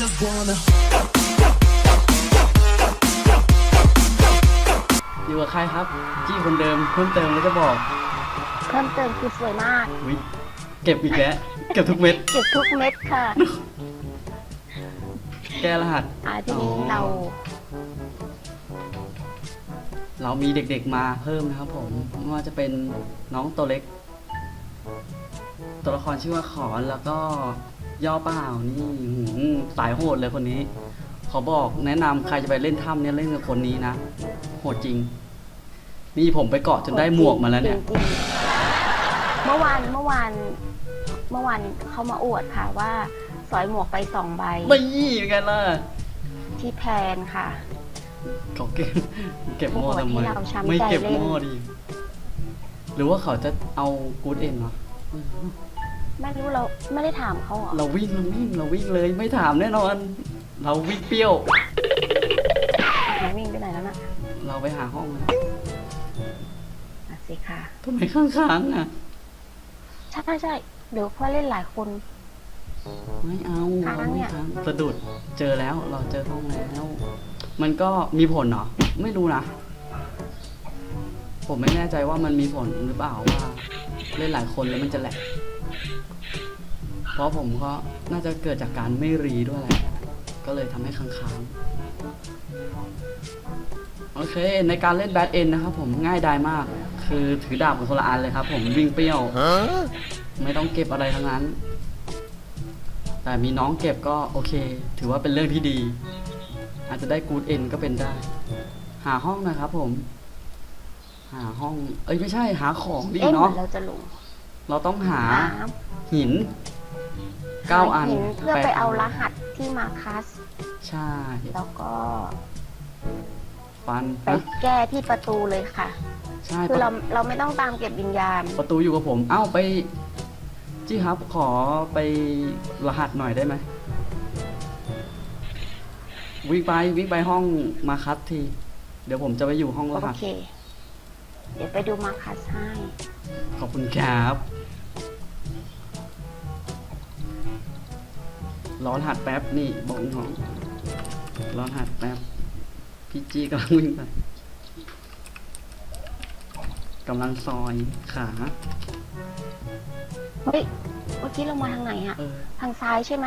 just wanna อยู่กับใครครับ จี้คนเดิมเพิ่มเติมแล้วจะบอกเพิ่มเติมคือสวยมาก อุ๊ยเก็บอีกแล้วเก็บทุกเม็ด เก็บทุกเม็ดค่ะ แก้รหัส อ่าทีนี้เรา เรามีเด็กๆมาเพิ่มนะครับผมไม่ว่าจะเป็นน้องตัวเล็ก ตัวละครชื่อว่าขอนแล้วก็ ย่อเปล่านี่หืมสายโหดเลยคนนี้ ขอบอกแนะนำใครจะไปเล่นถ้ำเนี่ยเล่นกับคนนี้นะ โหดจริง นี่ผมไปเกาะจนได้หมวกมาแล้วเนี่ย จริงๆเมื่อวานเมื่อวานเมื่อวานเขามาอวดค่ะว่าสอยหมวกไปสองใบไม่ยี่เป็นไงล่ะที่แพนค่ะ เขาเก็บเก็บหม้อทำไมให้เราช้ำใจไม่เก็บเล่นหม้อดี หรือว่าเขาจะเอากูดเอ็นวะ ไม่รู้เราไม่ได้ถามเขาเหรอเราวิ่งเราวิ่งเราวิ่งเลยไม่ถามแน่นอน เราวิ่งเปรี้ยวมันวิ่งไปไหนแล้วน่ะเราไปหาห้องนะอะสิค่ะทำไมข้างๆอะ ใช่ใช่เดี๋ยวเพื่อนเล่นหลายคน ไม่เอาค้างเราเนี่ไม่ย ค้างสะดุดเจอแล้วเราเจอห้องแล้ว มันก็มีผลเหรอ ไม่รู้นะ ผมไม่แน่ใจว่ามันมีผลหรือเปล่าว่า เล่นหลายคนแล้วมันจะแหลก เพราะผมก็น่าจะเกิดจากการไม่รีด้วยแหละ ก็เลยทำให้ค้างๆ โอเค ในการเล่นแบทเอ็นนะครับผมง่ายดายมาก คือถือดาบกับคนละอันเลยครับผมวิ่งเปรี้ยว ไม่ต้องเก็บอะไรทั้งนั้น แต่มีน้องเก็บก็โอเค ถือว่าเป็นเรื่องที่ดี อาจจะได้กูดเอ็นก็เป็นได้ หาห้องนะครับผม หาห้อง เอ้ยไม่ใช่หาของดีเอ๊ะเหมืเนาะอนเราจะลง เราต้องหาน้ หินำเก้าอันหินเพื่อแปดไปเอาอันรหัสที่มาคัส ใช่แล้วก็ฟันไปนะแก้ที่ประตูเลยค่ะ ใช่คือประเราเราไม่ต้องตามเก็บวิญญาณ ประตูอยู่กับผม เอ้าไปจี้ครับขอไปรหัสหน่อยได้ไหมวิ่งไปวิ่งไปห้องมาคัสที เดี๋ยวผมจะไปอยู่ห้องรโอหัสเค เดี๋ยวไปดูมาคัสให้ ขอบคุณครับ ร้อนหัดแป๊บนี่บอกน้องร้อนหัดแป๊บพี่จีกำลังวิ่งไปกำลังซอยขาเฮ้ยเมื่อกี้เรามาทางไหนอะเออทางซ้ายใช่ไหม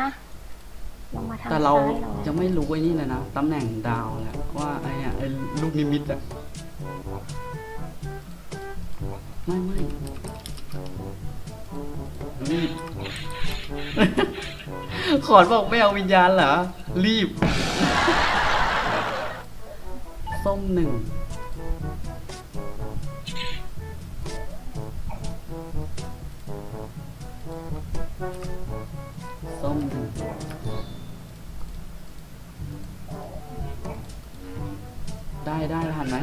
เรามาทางแต่ซ้ายเราเรายังไม่รู้ไอ้นี่เลยนะตำแหน่งดาวแหละว่าไอ้เนี่ยไอ้ลูกนิมิตอะไม่ไม่รีบ ขอนบอกไม่เอาวิญญาณเหรอ รีบ ส้มหนึ่ง ส้มหนึ่งได้ได้ทันไหม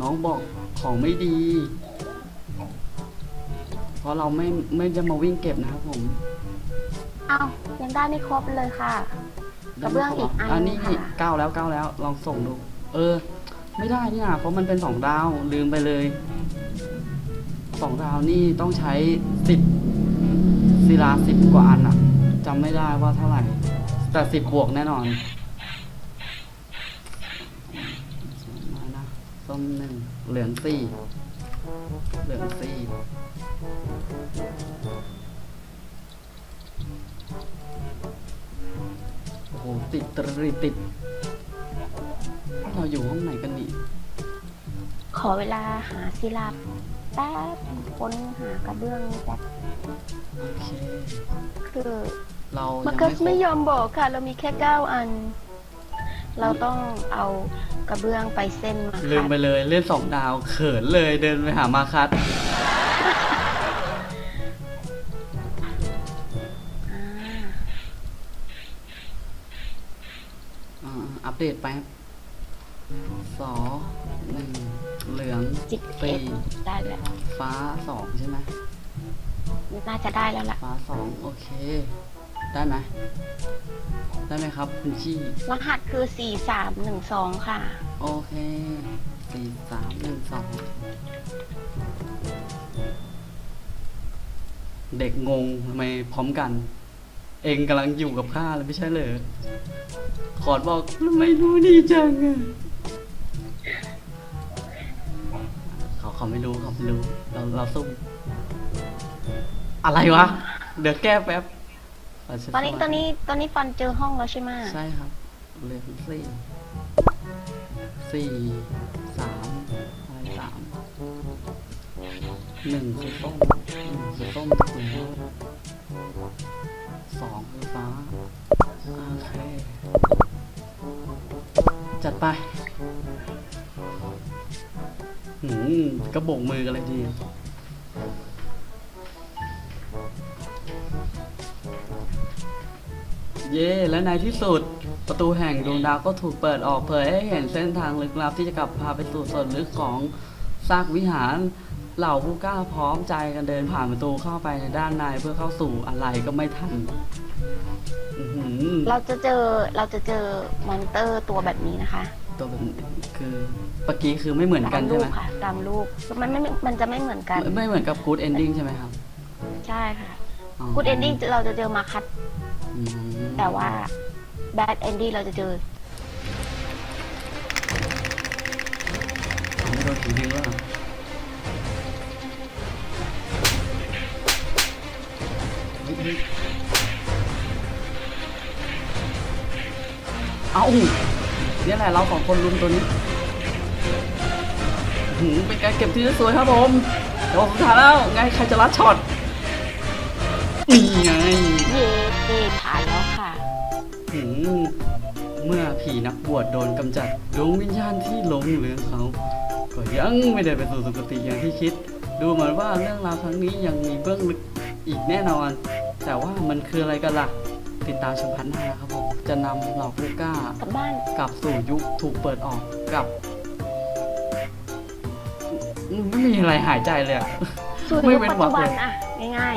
น้องบอกของไม่ดี เพราะเราไม่ไม่จะมาวิ่งเก็บนะครับผม อ้าวยังได้ไม่ครบเลยค่ะ กระเบื้องอีกอันอันนี้ค่ะ เก้าแล้วเก้าแล้ว ลองส่งดู เออ ไม่ได้เนี่ยเพราะมันเป็นสองดาวลืมไปเลยสองดาวนี่ต้องใช้สิบศิลาสิบกว่าอันอะจำไม่ได้ว่าเท่าไหร่ แต่สิบบวกแน่นอนมานะส้มหนึ่งเหลืองสี่เหลืองสี่ โอ้โหติดตรีติด เราอยู่ห้องไหนกันนี่ขอเวลาหาศิลาแป๊บค้นหากระเบื้องแป๊บโอเค คือเรามายังคัไม่สครไม่ยบอมบอกค่ะ เรามีแค่เก้าอัน เราต้องเอากระเบื้องไปเส้นมาลืมค่ะไปเลยเล่นสองดาวเขินเลยเดินไปหามาคัส ปเดตไปครับสอหนึ่งเหลืองจิกสี่เอ็ดได้แล้วฟ้าสองใช่ไหมน่าจะได้แล้วล่ะฟ้าสองโอเค ได้ไหมได้ไหมครับคุณชี่รหัสคือสี่สามหนึ่งสองค่ะ โอเคสี่สามหนึ่งสองเด็กงงทำไมพร้อมกัน เองกำลังอยู่กับข้าเลยไม่ใช่เลยขอดบอกทำไมรู้ดีจังอะเขาเขาไม่รู้เขาไม่รู้ เราเราซุ่มอะไรวะ เดี๋ยวแก้แป๊บเราจะตอนนี้เข้าตอนนี้ตอนนี้ฟันเจอห้องแล้วใช่ไหมใช่ครับเหลยสี่สี่สามอะไรสามหนึ่งคือส้มหนึ่งคือส้มถูกแล้ว สองคือฟ้า โอเค จัดไปหืมกระโบกมือกันเลยทีเย่และในที่สุดประตูแห่งดวงดาวก็ถูกเปิดออกเผยให้เห็นเส้นทางลึกลับที่จะกลับพาไปสู่ส่วนลึกของซากวิหาร เหล่าผู้กล้าพร้อมใจกันเดินผ่านประตูเข้าไปในด้านในเพื่อเข้าสู่อะไรก็ไม่ทันอื้อหือเราจะเจอเราจะเจอมอนเตอร์ตัวแบบนี้นะคะตัวแบบนี้คือเมื่อกี้คือไม่เหมือนกัตานมใช่รูไหปมค่ะตามรูปมันไม่มันจะไม่เหมือนกันไม่ไม่เหมือนกับ Good Ending ใช่ไหมครับใช่ค่ะกูดเอนดิ้งเราจะเจอมาคัดอืมแต่ว่าแบดเอนดิ้งเราจะเจอไม่โดนผีดึงแล้วเหรอ เอาเนี่ยแหละเราสองคนรุมตัวนี้หืมเป็นการเก็บที่สวยครับผมเดี๋ยวสุดท้ายแล้ว ไงใครจะรัดช็อตนี่ไงเย่เย่ผ่านแล้วค่ะหืมเมื่อผีนักบวชโดนกำจัดดวงวิญญาณที่หลงเหลือเขา ก็ยังไม่ได้ไปสู่สุคติอย่างที่คิด ดูเหมือนว่าเรื่องราวครั้งนี้ยังมีเบื้องลึกอีกแน่นอน แต่ว่ามันคืออะไรกันล่ะ ติดตามชมพันหน้านะครับผมจะนำเหล่าผู้กล้ากลับบ้านกลับสู่ยุคถูกเปิดออกกับอืมไม่มีอะไรหายใจเลยอะ สู่ไม่ยุคเว้นปัจวรรจุคบัเลนยอะง่าย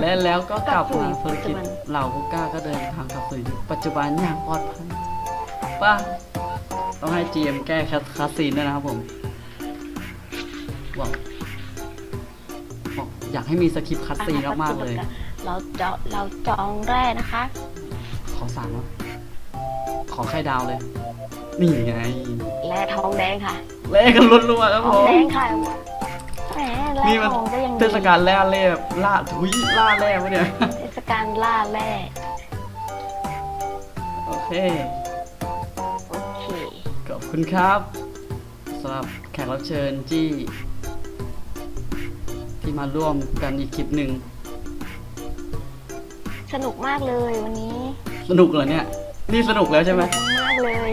และแล้วก็กลับกลับสู่มายุคธุรกิจปัจจุบัน เหล่าผู้กล้าก็เดินทางกลับสู่ยุคปัจจุบันอย่างปลอดภัยป่ะต้องให้ GM แก้คัสคัสซีนด้วยนะครับผมบอกบอกอยากให้มีสคริปต์คัสๆซีนมากๆเลย เราเจาะเราจองแร่นะคะ ขอสามวะขอไข่ดาวเลย นี่ไงแร่ทองแดงค่ะเล่กันลุ้นๆครับทผองม แดงค่ะแหมแร่นี่มันทองก็ยังดีเทศกาลแร่เล่ล่าทุยล่าแร่วะเนี่ย เทศกาลล่าแร่โอเค โอเคขอบคุณครับสำหรับแขกรับเชิญที่ ที่มาร่วมกันอีกคลิปหนึ่ง สนุกมากเลยวันนี้สนุกเหรอเนี่ย นี่สนุกแล้วใช่ไหมสนุกมากเลย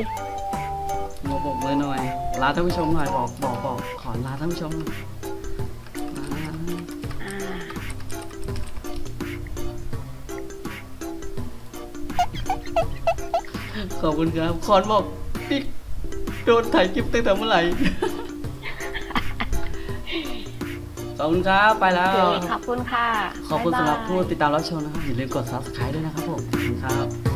บอกบอกเลยหน่อย ลาท่านผู้ชมหน่อยบอกบอกบอกขอลาท่านผู้ชมหน่อยลาอ่าขอบคุณครับคอนบอกพี่โดนถ่ายคลิปตั้งแต่เมื่อไหร่ ขอบคุณครับไปแล้โอเควขอบคุณค่ะขอบคุณายสำหรับายผู้ติดตามรับชมนะครับอย่าลืมกด subscribe ด้วยนะครับผมขอบคุณครับ